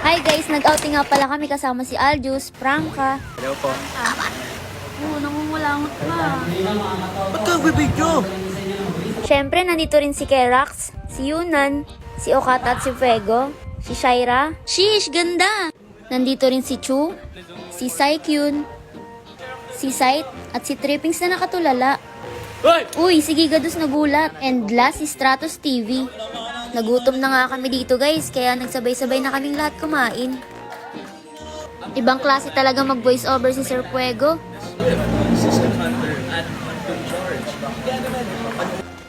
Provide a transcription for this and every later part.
Hi guys, nag-outing nga pala kami kasama si Aljus, Franca. Hello po. Oo, nangungulangot pa. Ba't ka nagbibidyo? Siyempre, nandito rin si Kerax, si Yunan, si Okata at si Fuego, si Shaira. Shish, ganda! Nandito rin si Chu, si Saikyun, si Sight, at si Trippings na nakatulala. Uy, si Gigados nagulat. And last, si Stratos TV. Nagutom na nga kami dito guys, kaya nagsabay-sabay na kaming lahat kumain. Ibang klase talaga mag-voice over si Sir Fuego.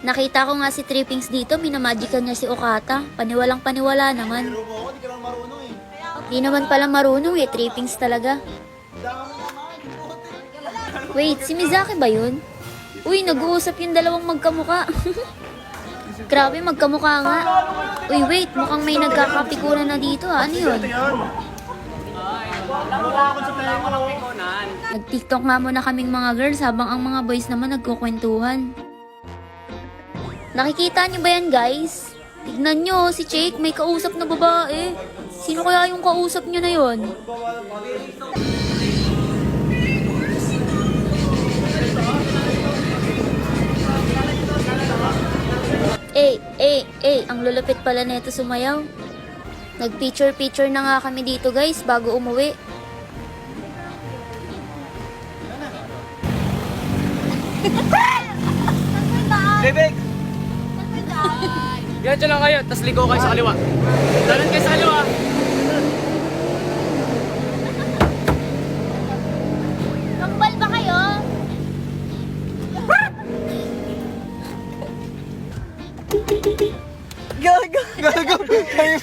Nakita ko nga si Trippings dito, minamagican niya si Okata. Paniwalang paniwala naman. Di naman pala marunong eh, Trippings talaga. Wait, si Mizaki ba yun? Uy, nag-uusap yung dalawang magkamuka. Grabe, magkamuka nga. Uy, wait, mukhang may nagkakapikunan na dito ha. Ano yun? Nag-tiktok nga muna kaming mga girls habang ang mga boys naman nagkukwentuhan. Nakikita niyo ba yan guys? Tignan nyo, si Jake may kausap na babae. Sino kaya yung kausap nyo na yon? Eh, eh, eh, ang lulupit pala neto sumayaw. Nag-picture-picture na nga kami dito guys bago umuwi. Bebek! Diyan lang kayo, tapos ligo kayo sa kaliwa. Dalan kayo sa kaliwa. 你个可以